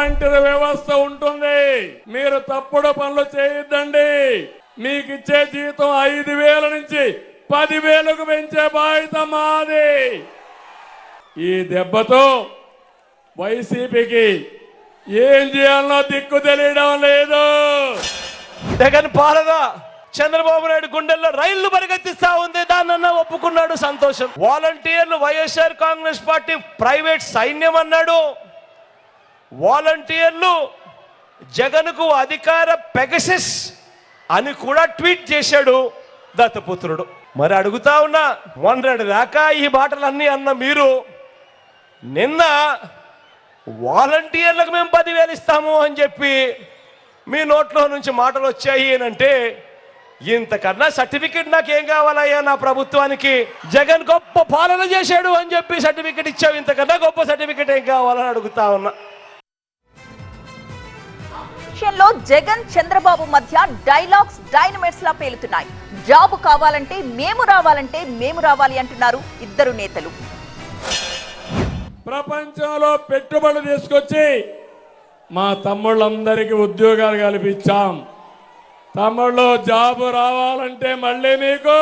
Volunteer వ్యవస్థ ఉంటుంది. మీరు తప్పుడు పనులు చేయొద్దండి. మీకు ఇచ్చే జీతం ఐదు వేల నుంచి పది వేలకు పెంచే బాధ్యత మాది. ఈ దెబ్బతో వైసీపీకి ఏం చేయాలో దిక్కు తెలియడం లేదు. జగన్ పాలన చంద్రబాబు నాయుడు గుండెల్లో రైళ్ళు పరిగెత్తిస్తా ఉంది. దాన్న ఒప్పుకున్నాడు సంతోషం. వాలంటీర్లు వైఎస్ఆర్ కాంగ్రెస్ పార్టీ ప్రైవేట్ సైన్యం అన్నాడు. వాలంటీర్లు జగన్కు అధికార పెగసిస్ అని కూడా ట్వీట్ చేశాడు దత్తపుత్రుడు. మరి అడుగుతా ఉన్నా మొన్నటి దాకా ఈ మాటలన్నీ అన్న మీరు నిన్న వాలంటీర్లకు మేము పదివేలు ఇస్తాము అని చెప్పి మీ నోట్లో నుంచి మాటలు వచ్చాయి అంటే ఇంతకన్నా సర్టిఫికెట్ నాకేం కావాలయ్యా నా ప్రభుత్వానికి? జగన్ గొప్ప పాలన చేశాడు అని చెప్పి సర్టిఫికెట్ ఇచ్చావు ఇంతకన్నా గొప్ప సర్టిఫికెట్ ఏం కావాలని అడుగుతా ఉన్నా. విషయంలో జగన్ చంద్రబాబు మధ్య డైలాగ్స్ డైనమేట్స్ లా పేలుతున్నాయి. జాబు కావాలంటే మేము రావాలంటే మేము రావాలి అంటున్నారు ఇద్దరు నేతలు. ప్రపంచంలో పెట్టుబడులు తీసుకొచ్చి మా తమ్ముళ్ళందరికీ ఉద్యోగాలు కల్పించాం. తమ్ముళ్ళు జాబు రావాలంటే మళ్ళీ మీకు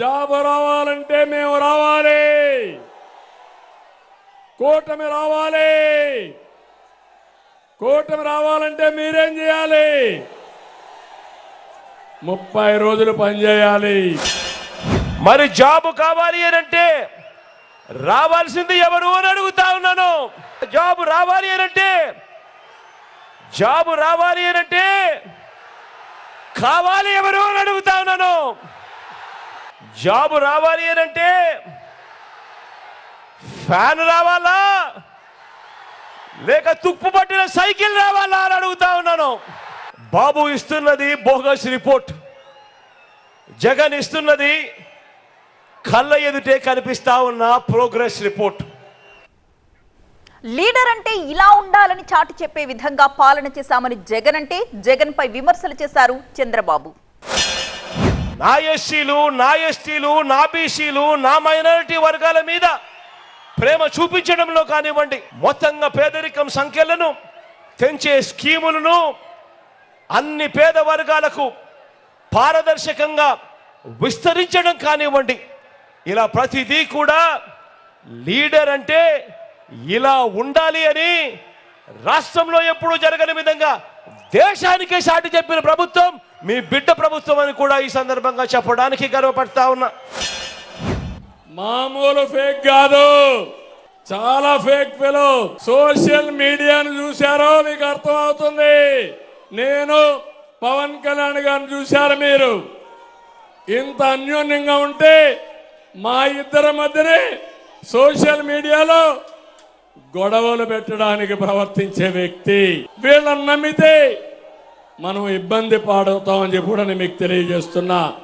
జాబు రావాలంటే మేము రావాలి. కూటమి రావాలి. కూటమి రావాలంటే మీరేం చేయాలి? ముప్పై రోజులు పనిచేయాలి మరి జాబు కావాలి అని అంటే రావాల్సింది ఎవరు అని అడుగుతా ఉన్నాను. జాబు రావాలి అని అంటే జాబు రావాలి అని అంటే కావాలి ఎవరు అని అడుగుతా ఉన్నాను. జాబు రావాలి అని అంటే ఫ్యాన్ రావాలా? లేక తుప్పు పట్టిన సైకిల్ రావాలా అని అడుగుతా ఉన్నాను. బాబు ఇస్తున్నది బోగస్ రిపోర్ట్. జగన్ ఇస్తున్నది కళ్ళ ఎదుటే కనిపిస్తా ఉన్న ప్రోగ్రెస్ రిపోర్ట్. లీడర్ అంటే ఇలా ఉండాలని చాటి చెప్పే విధంగా పాలన చేశామని జగన్ అంటే జగన్ పై విమర్శలు చేశారు చంద్రబాబు. నా ఎస్సీలు నా ఎస్టీలు నా బీసీలు నా మైనారిటీ వర్గాల మీద ప్రేమ చూపించడంలో కానివ్వండి మొత్తంగా పేదరికం సంఖ్యలను పెంచే స్కీములను అన్ని పేద వర్గాలకు పారదర్శకంగా విస్తరించడం కానివ్వండి. ఇలా ప్రతిదీ కూడా లీడర్ అంటే ఇలా ఉండాలి అని రాష్ట్రంలో ఎప్పుడూ జరగని విధంగా దేశానికే సాటి చెప్పిన ప్రభుత్వం మీ బిడ్డ ప్రభుత్వం అని కూడా ఈ సందర్భంగా చెప్పడానికి గర్వపడతా ఉన్నా. మామూలు ఫేక్ కాదు. చాలా ఫేక్ ఫెలో సోషల్ మీడియాను చూశారో మీకు అర్థమవుతుంది. నేను పవన్ కళ్యాణ్ గారిని చూశారు మీరు? ఇంత అన్యోన్యంగా ఉంటే మా ఇద్దరి మధ్యనే సోషల్ మీడియాలో గొడవలు పెట్టడానికి ప్రవర్తించే వ్యక్తి. వీళ్ళని నమ్మితే మనం ఇబ్బంది పాడవుతామని చెప్పి కూడా నేను మీకు తెలియజేస్తున్నా.